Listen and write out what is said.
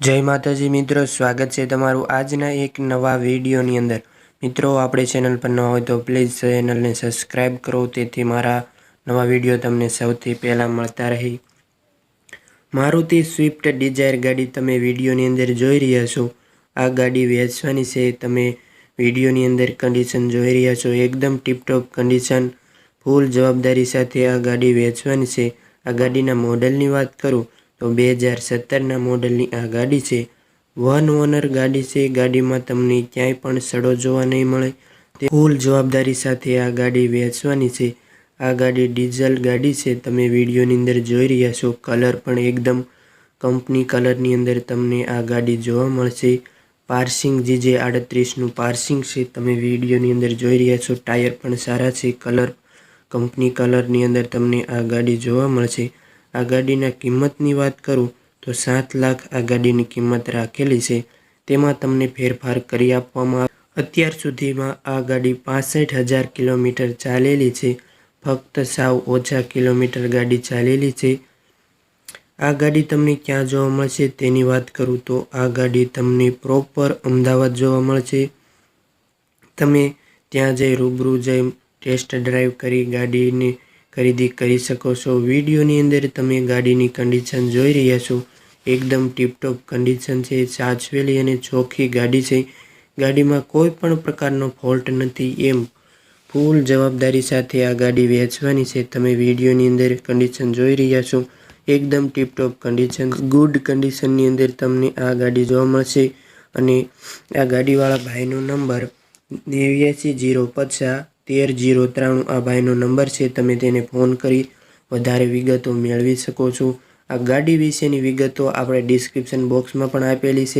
જય માતાજી મિત્રો, સ્વાગત છે તમારું આજના એક નવા વિડીયોની અંદર. મિત્રો, આપણે ચેનલ પર ન હોય તો પ્લીઝ ચેનલને સબસ્ક્રાઈબ કરો, તેથી મારા નવા વીડિયો તમને સૌથી પહેલાં મળતા રહે. મારુતિ સ્વિફ્ટ ડિઝાયર ગાડી તમે વિડીયોની અંદર જોઈ રહ્યા છો. આ ગાડી વેચવાની છે, તમે વિડીયોની અંદર કન્ડિશન જોઈ રહ્યા છો. એકદમ ટીપટોપ કન્ડિશન ફૂલ જવાબદારી સાથે આ ગાડી વેચવાની છે. આ ગાડીના મોડલની વાત કરું તો બે હજાર સત્તરના મોડલની આ ગાડી છે. વન ઓનર ગાડી છે. ગાડીમાં તમને ક્યાંય પણ સડો જોવા નહીં મળે. તે ફૂલ જવાબદારી સાથે આ ગાડી વેચવાની છે. આ ગાડી ડીઝલ ગાડી છે. તમે વિડીયોની અંદર જોઈ રહ્યા છો. કલર પણ એકદમ કંપની કલરની અંદર તમને આ ગાડી જોવા મળશે. પાર્સિંગ જે જે આડત્રીસનું પાર્સિંગ છે, તમે વિડીયોની અંદર જોઈ રહ્યા છો. ટાયર પણ સારા છે. કલર કંપની કલરની અંદર તમને આ ગાડી જોવા મળશે. આ ગાડીના કિંમતની વાત કરું તો સાત લાખ આ ગાડીની કિંમત રાખેલી છે. તેમાં તમને ફેરફાર કરી આપવામાં અત્યાર સુધીમાં આ ગાડી પાસઠ હજાર કિલોમીટર ચાલેલી છે. ફક્ત સાવ ઓછા કિલોમીટર ગાડી ચાલેલી છે. આ ગાડી તમને ક્યાં જોવા મળશે તેની વાત કરું તો આ ગાડી તમને પ્રોપર અમદાવાદ જોવા મળશે. તમે ત્યાં જઈ રૂબરૂ જઈ ટેસ્ટ ડ્રાઈવ કરી ગાડીની ખરીદી કરી શકો છો. વિડીયોની અંદર તમે ગાડીની કન્ડિશન જોઈ રહ્યા છો. એકદમ ટીપટોપ કન્ડિશન છે. સાચવેલી અને ચોખ્ખી ગાડી છે. ગાડીમાં કોઈ પણ પ્રકારનો ફોલ્ટ નથી. એમ ફૂલ જવાબદારી સાથે આ ગાડી વેચવાની છે. તમે વિડીયોની અંદર કન્ડિશન જોઈ રહ્યા છો. એકદમ ટીપટોપ કન્ડિશન ગુડ કન્ડિશનની અંદર તમને આ ગાડી જોવા મળશે. અને આ ગાડીવાળા ભાઈનો નંબર નેવ્યાસી જીરો પચાસ તેર જીરો ત્રાણું આ ભાઈનો નંબર છે. તમે તેને ફોન કરી વધારે વિગતો મેળવી શકો છો. આ ગાડી વિશેની વિગતો આપણે ડિસ્ક્રિપ્શન બોક્સમાં પણ આપેલી છે.